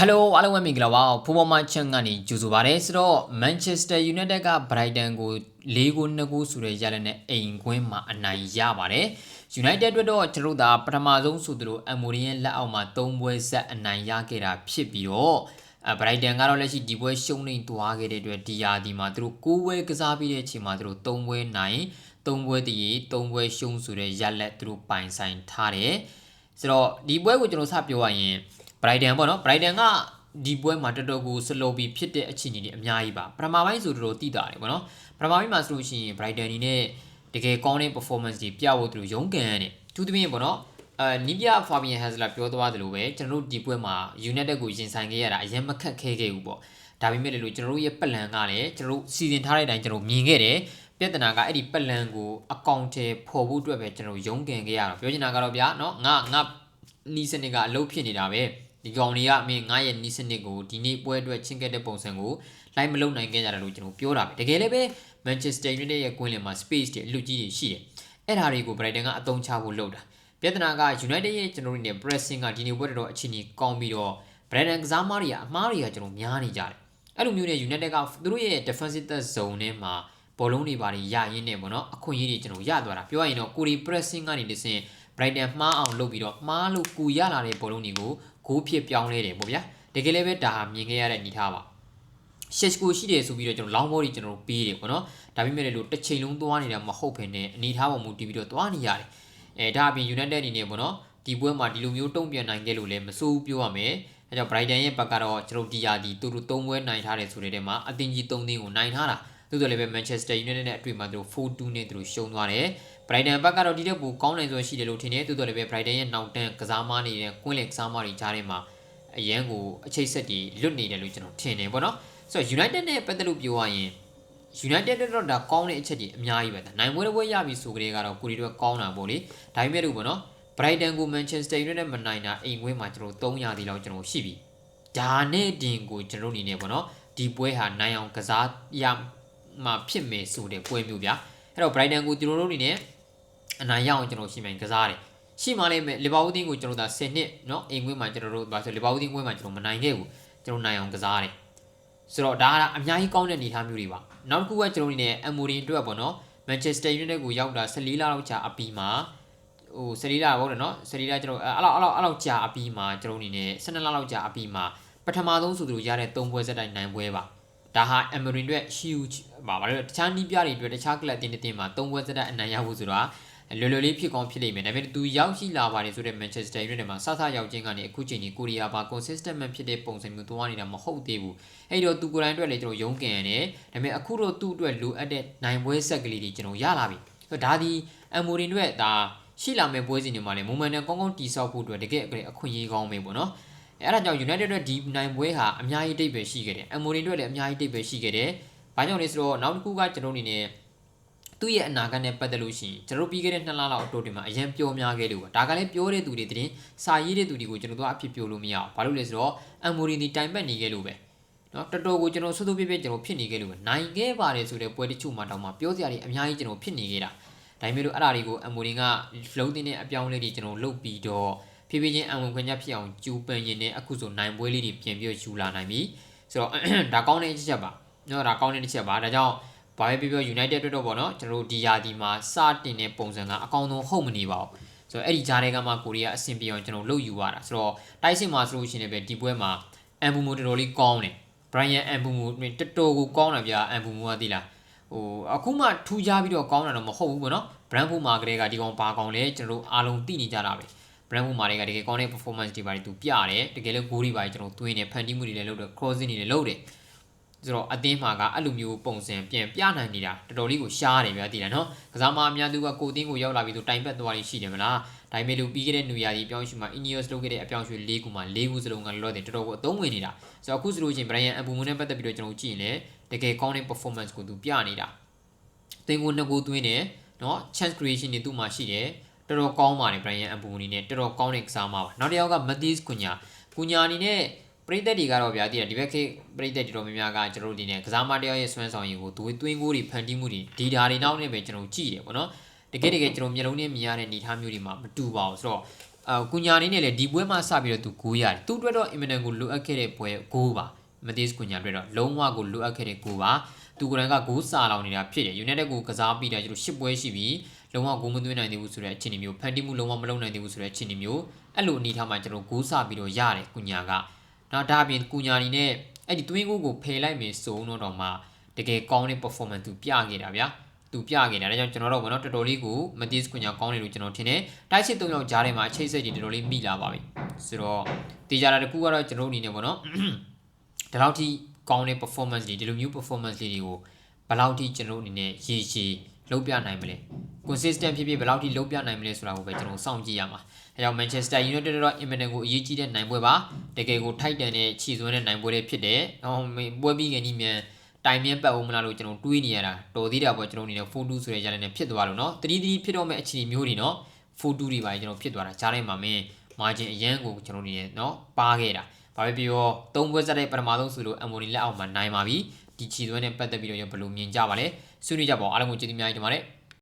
ဟယ်လိုအားလုံးပဲမင်္ဂလာပါဖူဘောမချန်ကနေကြိုဆိုပါရစေဆိုတော့ Manchester United က Brighton ကို၄ဂိုး၂ဂိုးဆိုတဲ့ရလဒ်နဲ့အိမ်ကွင်းမှာအနိုင်ရပါတယ် United အတွက်တော့ကျွန်တော်တို့ဒါပထမဆုံးဆိုသလို Amorim ရဲ့လက်အောက်မှာ၃ပွဲဆက်အနိုင်ရခဲ့တာဖြစ်ပြီးတော့အဲ Brighton ကတော့လက်ရှိဒီပွဲရှုံးနေသွားခဲ့တဲ့အတွက်ဒီယာဒီမှာသူတို့၉ပွဲကစားပြီးတဲ့အချိန်မှာသူတို့၃ပွဲနိုင်၃ပွဲတည်၃ပွဲရှုံးဆိုတဲ့ရလဒ်သူတို့ပိုင်ဆိုင်ထားတယ်ဆိုတော့ဒီပွဲကိုကျွန်တော်စပြောရရင် Brighton ပေါ့နော် Brighton ကဒီပွဲမှာတော်တော်ကိုစလိုဘီဖြစ်တဲ့အခြေအနေတွေအများကြီးပါပထမပိုင်းဆိုတော်တော်တိတာတယ်ပေါ့နော်ပထမပိုင်းမှာဆိုလို့ရှိရင် Brighton အနေနဲ့တကယ်ကောင်းတဲ့ performance တွေပြဖို့သူတို့ရုန်းကန်ရတယ်သူသဖြင့်ပေါ့နော်အဲနီးပြ Fabian Hansler ပြောသွားသလိုပဲကျွန်တော်တို့ဒီပွဲမှာ United ကိုရင်ဆိုင်ခဲ့ရတာအရင်မခက်ခဲခဲ့ဘူးပေါ့ဒါပေမဲ့လည်းကျွန်တော်တို့ရဲ့ပတ်လန်ကလည်းကျွန်တော်တို့စီစဉ်ထားတဲ့အတိုင်းကျွန်တော်မြင်ခဲ့တယ်ပြဿနာကအဲ့ဒီပတ်လန်ကိုအကောင့်ထဲပေါ်ဖို့အတွက်ပဲကျွန်တော်ရုန်းကန်ခဲ့ရတော့ပြောချင်တာကတော့ဗျာเนาะငါငါနီးစနစ်ကအလုပ်ဖြစ်နေတာပဲ ဒီကောင်တွေကအမင်းငါရဲ့နီးစနစ်ကိုဒီနေ့ပွဲအတွက်ချင်းကက်တဲ့ပုံစံကိုလိုက်မလုံနိုင်ခဲ့ကြတယ်လို့ကျွန်တော်ပြောတာပဲတကယ်လည်းပဲ Manchester United ရဲ့ကွင်းလင်မှာ space တွေအလူကြီးတွေရှိတယ်အဲ့ဒါတွေကို Brighton ကအသုံးချဖို့လုပ်တာပြဿနာက United ရဲ့ကျွန်တော်တို့နေ pressing ကဒီနေ့ပွဲတော်အခြေအနေကောင်းပြီးတော့ Brighton ကစားမားတွေကအမားတွေကကျွန်တော်များနေကြတယ်အဲ့လိုမျိုးနဲ့ United ကသူတို့ရဲ့ defensive zone ထဲမှာဘောလုံးတွေပါရရရင်းနေပေါ့နော်အခွင့်အရေးတွေကျွန်တော်ရသွားတာပြောရရင်တော့ကိုရီ pressing ကနေတဆင့် Brighton မှားအောင်လုပ်ပြီးတော့မှားလို့ကူရလာတဲ့ဘောလုံးတွေကို ဂိုးဖြစ်ပြောင်းလဲတယ်ပေါ့ဗျာတကယ်လည်းပဲဒါဟာမြင်ခဲ့ရတဲ့အနေထားပါရှက်ကိုရှိတယ်ဆိုပြီးတော့ကျွန်တော်လောင်းဘောတွေကျွန်တော်ပေးတယ်ပေါ့နော်ဒါပေမဲ့လည်းလို့တစ်ချိန်လုံးသွားနေတာမဟုတ်ဘဲနဲ့အနေထားပေါ်မူတည်ပြီးတော့သွားနေရတယ်အဲဒါအပြင် United အနေနဲ့ပေါ့နော်ဒီပွဲမှာဒီလိုမျိုးတုံ့ပြန်နိုင်ခဲ့လို့လည်းမစိုးဘူးပြောရမယ်အဲကြောင့် Brighton ရဲ့ဘက်ကတော့ကျွန်တော်ဒီယာဒီသူတို့၃ပွဲနိုင်ထားတယ်ဆိုတဲ့တဲမှာအသင်းကြီး၃သင်းကိုနိုင်ထားတာသို့တော်လည်းပဲ Manchester United နဲ့အတွေ့မှာသူတို့4-2နဲ့သူတို့ရှုံးသွားတယ် Brighton ဘက်ကတော့ဒီတက်ပူကောင်းနိုင်စွာရှိတယ်လို့ထင်တယ်သို့တော်လည်းပဲ Brighton ရဲ့နောက်တန်းကစားမနေတဲ့ကွင်းလက်ကစားမတွေကြားထဲမှာအရန်ကိုအချိတ်ဆက်တွေလွတ်နေတယ်လို့ကျွန်တော်ထင်တယ်ပေါ့နော်ဆိုတော့ United နဲ့ပတ်သက်လို့ပြောရရင် United တော့ဒါကောင်းတဲ့အချက်ကြီးအများကြီးပဲဒါနိုင်ပွဲတစ်ပွဲရပြီဆိုကြတဲ့ကတော့ကိုရီတို့ကောင်းတာပေါ့လေဒါပေမဲ့လို့ပေါ့နော် Brighton ကို Manchester United မနိုင်တာအိမ်ဝင်းမှာကျွန်တော်300ဒီလောက်ကျွန်တော်ရှိပြီဒါနဲ့တင်ကိုကျွန်တော်အနေနဲ့ပေါ့နော်ဒီပွဲဟာနိုင်အောင်ကစားရမှာဖြစ်မယ်ဆိုတဲ့ပွဲမျိုးဗျာအဲ့တော့ Brighton ကိုကျွန်တော်တို့အနေနဲ့ အနိုင်ရအောင်ကျွန်တော်ရှိမှန်ကစားတယ်ရှိမှလည်းလီဗာပူးတင်းကိုကျွန်တော်ဒါ10နှစ်เนาะအိမ်ဝင်းမှာကျွန်တော်တို့ဘာဆိုလီဗာပူးတင်းပွဲမှာကျွန်တော်မနိုင်ခဲ့ဘူးကျွန်တော်နိုင်အောင်ကစားတယ်ဆိုတော့ဒါကအများကြီးကောင်းတဲ့အနေအထားမျိုးတွေပါနောက်တစ်ခုကကျွန်တော်အနေနဲ့အမိုရီအတွက်ပေါ့နော် Manchester United ကိုရောက်တာ14လလောက်ကြာအပီမှာဟို14လပေါ့နော်14လကျွန်တော်အဲ့လောက်အဲ့လောက်အဲ့လောက်ကြာအပီမှာကျွန်တော်အနေနဲ့12လလောက်ကြာအပီမှာပထမဆုံးဆိုသူတို့ရတဲ့3ပွဲဆက်တိုက်နိုင်ပွဲပါဒါဟာ Emery အတွက် huge ပါဘာလို့တခြားနီးပြတွေအတွက်တခြားကလပ်တင်းတင်းမှာ3ပွဲဆက်တိုက်အနိုင်ရဖို့ဆိုတာ လွယ်လွယ်လေးဖြစ်ကောင်းဖြစ်လိမ့်မယ်ဒါပေမဲ့သူရောက်ရှိလာပါတယ်ဆိုတဲ့ Manchester United မှာစသရောက်ခြင်းကနေအခုချိန်ကြီးကိုရီးယားပါ consistent မှဖြစ်တဲ့ပုံစံမျိုးသွားနေတာမဟုတ်သေးဘူးအဲ့တော့သူကိုယ်တိုင်အတွက်လည်းကျွန်တော်ရုန်းကန်ရတယ်ဒါပေမဲ့အခုတော့သူ့အတွက်လိုအပ်တဲ့နိုင်ပွဲဆက်ကလေးတွေကျွန်တော်ရလာပြီဆိုတော့ဒါဒီအမိုရင်တို့ဒါရှိလာမယ့်ပွဲစဉ်တွေမှာလည်း momentum ကောင်းကောင်းတည်ဆောက်ဖို့အတွက်တကယ်အခွင့်အရေးကောင်းပဲပေါ့နော်အဲ့ဒါကြောင့် United အတွက်ဒီနိုင်ပွဲဟာအများကြီးတိတ်ပဲရှိခဲ့တယ်အမိုရင်တို့လည်းအများကြီးတိတ်ပဲရှိခဲ့တယ်ဘာကြောင့်လဲဆိုတော့နောက်တစ်ခုကကျွန်တော်အနေနဲ့ သူ့ရဲ့အနာဂတ်နဲ့ပတ်သက်လို့ရှိရင်ကျွန်တော်ပြီးခဲ့တဲ့နှစ်လလောက်အတိုးတင်မှာအရင်ပြောများခဲ့လို့ပါဒါကလည်းပြောတဲ့သူတွေတင်စာရေးတဲ့သူတွေကိုကျွန်တော်တို့အဖြစ်ပြောလို့မရအောင်ဘာလို့လဲဆိုတော့အမိုရင်ဒီတိုင်ပတ်နေခဲ့လို့ပဲနော်တော်တော်ကိုကျွန်တော်ဆွဆွပြပြကျွန်တော်ဖြစ်နေခဲ့လို့ပဲနိုင်ခဲ့ပါတယ်ဆိုတဲ့ပွဲတချို့မှာတောင်မှပြောစရာတွေအများကြီးကျွန်တော်ဖြစ်နေခဲ့တာဒါပေမဲ့လို့အဲ့ဒါတွေကိုအမိုရင်ကလှုပ်တင်တဲ့အပြောင်းလဲတွေကျွန်တော်လုပ်ပြီးတော့ဖြည်းဖြည်းချင်းအဝင်ခွင့်ချက်ဖြစ်အောင်ကြိုးပမ်းရင်နဲ့အခုဆိုနိုင်ပွဲလေးတွေပြင်ပြီးယူလာနိုင်ပြီဆိုတော့ဒါကောင်းတဲ့အချက်ပါနော်ဒါကောင်းတဲ့အချက်ပါဒါကြောင့် ဘာပဲပြောပြော United အတွက်တော့ပေါ့နော်ကျွန်တော်တို့ဒီယာဒီမှာစတင်တဲ့ပုံစံကအကောင်းဆုံးဟုတ်မနေပါဘူးဆိုတော့အဲ့ဒီဂျားတွေကမှကိုရီးယားအဆင်ပြေအောင်ကျွန်တော်လုပ်ယူရတာဆိုတော့တိုက်စစ်မှာဆိုလို့ရှိရင်လည်းဒီပွဲမှာအမ်ဘူမိုတော်တော်လေးကောင်းတယ် Brian အမ်ဘူမိုတော်တော်ကိုကောင်းတယ်ဗျာအမ်ဘူမိုကသိလားဟိုအခုမှထူးခြားပြီးတော့ကောင်းတာတော့မဟုတ်ဘူးပေါ့နော် brand ဖို့မှာကလေးကဒီကောင်ဘာကောင်လဲကျွန်တော်တို့အားလုံးသိနေကြတာပဲ brand ဖို့မှာတွေကတကယ်ကောင်းတဲ့ performance တွေပါတယ်သူပြတယ်တကယ်လည်း goal တွေပါတယ်ကျွန်တော်သွင်းတယ်ဖန်တီးမှုတွေလည်းလုပ်တယ် crossing တွေလည်းလုပ်တယ် ဆိုတော့အသင်းမှာကအဲ့လိုမျိုးပုံစံပြန်ပြနိုင်နေတာတော်တော်လေးကိုရှားတယ်ဗျာသိလားနော်ကစားမအများသူကကိုတင်းကိုရောက်လာပြီးဆိုတိုင်ပတ်သွားရရှိတယ်မလားဒါပေမဲ့လို့ပြီးခဲ့တဲ့နူယာဒီအပြောင်းရွှေ့မှာ Ineos လုပ်ခဲ့တဲ့အပြောင်းရွှေ့၄ခုမှာ၄ခုစလုံးကလောလောဆယ်တော်တော်ကိုအသုံးဝင်နေတာဆိုတော့အခုဆိုလို့ချင်း Brian Abumo နဲ့ပတ်သက်ပြီးတော့ကျွန်တော်ကြည့်ရင်လည်းတကယ်ကောင်းတဲ့ performance ကိုသူပြနေတာသင်ကိုနှစ်ခုသွင်းတယ်နော် chance creation တွေသူ့မှာရှိတယ်တော်တော်ကောင်းပါတယ် Brian Abumo အနေနဲ့တော်တော်ကောင်းတဲ့ကစားမပါနောက်တစ်ယောက်က Matheus Cunha Cunha အနေနဲ့ ပရိသတ်တွေကတော့ဗျာတည်တယ်ဒီဘက်ခေပရိသတ်တွေတော်များများကကျွန်တော်တို့ဒီနေ့ကစားမတရားရဲ့စွမ်းဆောင်ရည်ကိုသူသွင်းကိုတွေဖန်တီးမှုတွေဒီဓာတ်တွေနောက်နဲ့ပဲကျွန်တော်ကြည့်ရပေါ့နော်တကယ်တကယ်ကျွန်တော်မျိုးလုံးနဲ့မြင်ရတဲ့အနေအထားမျိုးတွေမှာမတူပါဘူးဆိုတော့အာကုညာအနေနဲ့လည်းဒီပွဲမှာစပြီးတော့သူဂိုးရတယ်သူ့အတွက်တော့အင်မတန်ကိုလိုအပ်ခဲ့တဲ့ပွဲဂိုးပါမသစ်ကုညာအတွက်တော့လုံးဝကိုလိုအပ်ခဲ့တဲ့ဂိုးပါသူကိုယ်တိုင်ကဂိုးစာလောင်နေတာဖြစ်တယ် United ကိုကစားပြီးတာကျတော့10ပွဲရှိပြီလုံးဝဂိုးမသွင်းနိုင်သေးဘူးဆိုတဲ့အခြေအနေမျိုးဖန်တီးမှုလုံးဝမလုပ်နိုင်သေးဘူးဆိုတဲ့အခြေအနေမျိုးအဲ့လိုအနေထားမှာကျွန်တော်ဂိုးစာပြီးတော့ရတယ်ကုညာက နောက်ဒါအပြင်ကုညာနီနဲ့အဲ့ဒီသွင်းကိုကိုဖယ်လိုက်မယ်ဆိုတော့တော့မှတကယ်ကောင်းတဲ့ performance သူပြခဲ့တာဗျာသူပြခဲ့တာဒါကြောင့်ကျွန်တော်တို့ကတော့တော်တော်လေးကိုမတိစကွန်ညာကောင်းတယ်လို့ကျွန်တော်ထင်တယ်တိုက်စစ်၃ယောက်ကြားထဲမှာအချိတ်စိတ်တွေတော်တော်လေးမိလာပါပြီဆိုတော့တေချာတာတစ်ခုကတော့ကျွန်တော်တို့အနေနဲ့ပေါ့နော်ဒီလောက်ထိကောင်းတဲ့ performance တွေဒီလိုမျိုး performance လေးတွေကိုဘယ်လောက်ထိကျွန်တော်တို့အနေနဲ့ရည်ရှည်လုပ်ပြနိုင်မလဲ consistent ဖြစ်ဖြစ်ဘယ်လောက်ထိလုံးပြနိုင်မလဲဆိုတာကိုပဲကျွန်တော်စောင့်ကြည့်ရမှာအဲကြောင့် Manchester United တော့ Everton ကိုအရေးကြီးတဲ့နိုင်ပွဲပါတကယ်ကိုထိုက်တန်တဲ့ခြေစွမ်းတဲ့နိုင်ပွဲလေးဖြစ်တယ်။အော်ပွဲပြီးခင်ဒီမြန်တိုင်မြင့်ပတ်ဝန်းမလားလို့ကျွန်တော်တွေးနေရတာတော်သေးတာပေါ့ကျွန်တော်အနေနဲ့4-2ဆိုတဲ့ဂျာလန်နဲ့ဖြစ်သွားလို့နော်3-3ဖြစ်တော့မဲ့အခြေအနေမျိုးတွေနော်4-2တွေပါကျွန်တော်ဖြစ်သွားတာဂျာလန်မှာမင်း margin အရန်ကိုကျွန်တော်အနေနဲ့နော်ပါခဲ့တာဘာပဲပြော၃ပွဲစတဲ့ပထမဆုံးဆိုလို့အမ်မိုနီလက်အောက်မှာနိုင်ပါပြီဒီခြေစွမ်းနဲ့ပတ်သက်ပြီးတော့ဘယ်လိုမြင်ကြပါလဲဆွေးနွေးကြပါအောင်အားလုံးကိုကျေးဇူးများကြီးတင်ပါတယ်